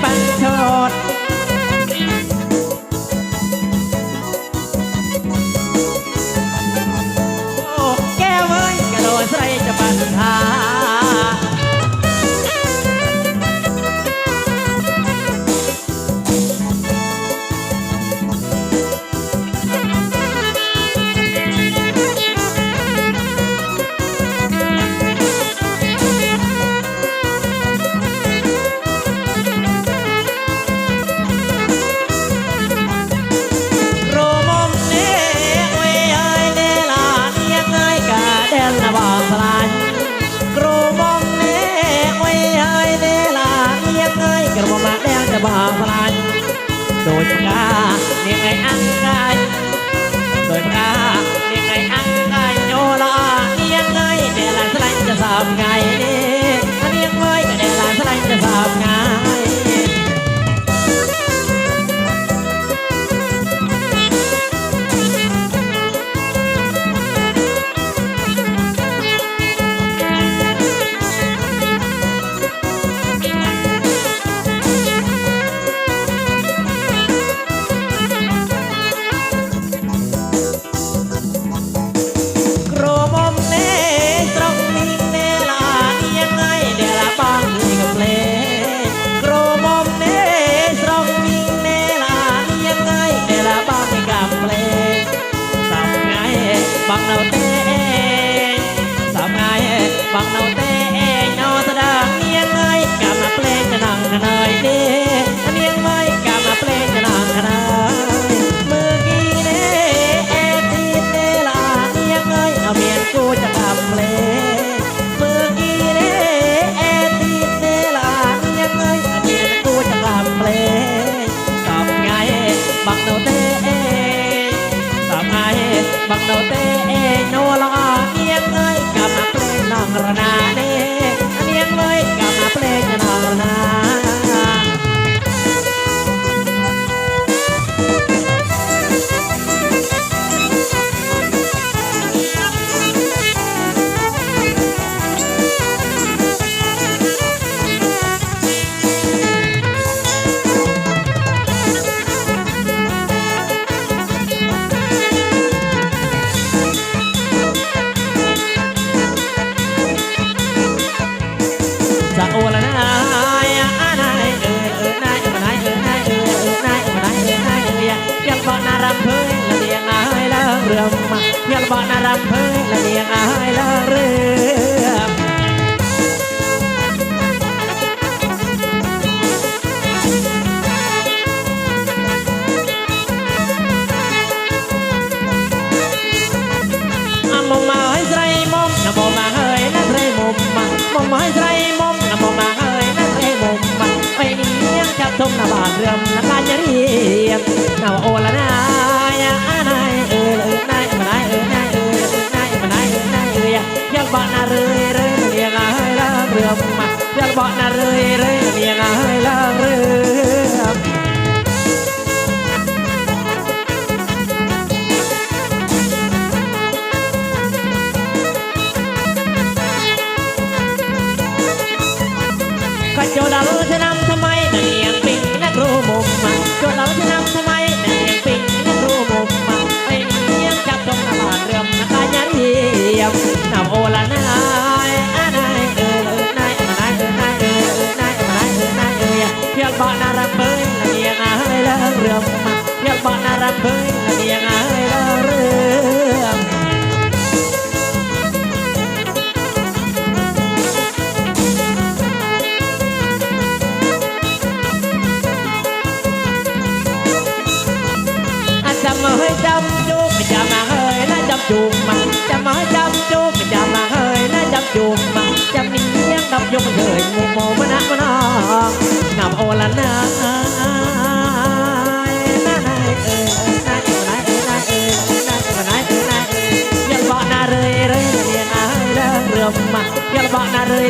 pan. ဘာဝလာដោយផ្កានាងឯអង្កាយដោយផ្កានាងឯអង្កា นาเต้สามไงฟังเนาเต้ามเพิ่งละเมียงอายละเรื่องมองมาให้ใคมองนะมองมาเฮยนะใครมุมมามองมาให้ใคมองนะมองมาเฮยนะใครมุมมาไม่เลี้ยงจับทมนาบานเรื่มน้ำตาจะเรียกนาาโอละนะ Pak Narek บ้านรัเพิ่งเลี้งอายาเรืองอาจจะมาเฮยจำจูบจะมาเฮยและจำจูบมาจะมาให้จำจูบจะมาเฮยและจำจูบมาจะมีเลี้ยงดับยงเฮยงูโมมะนะมะนองนำโอละนา tarde.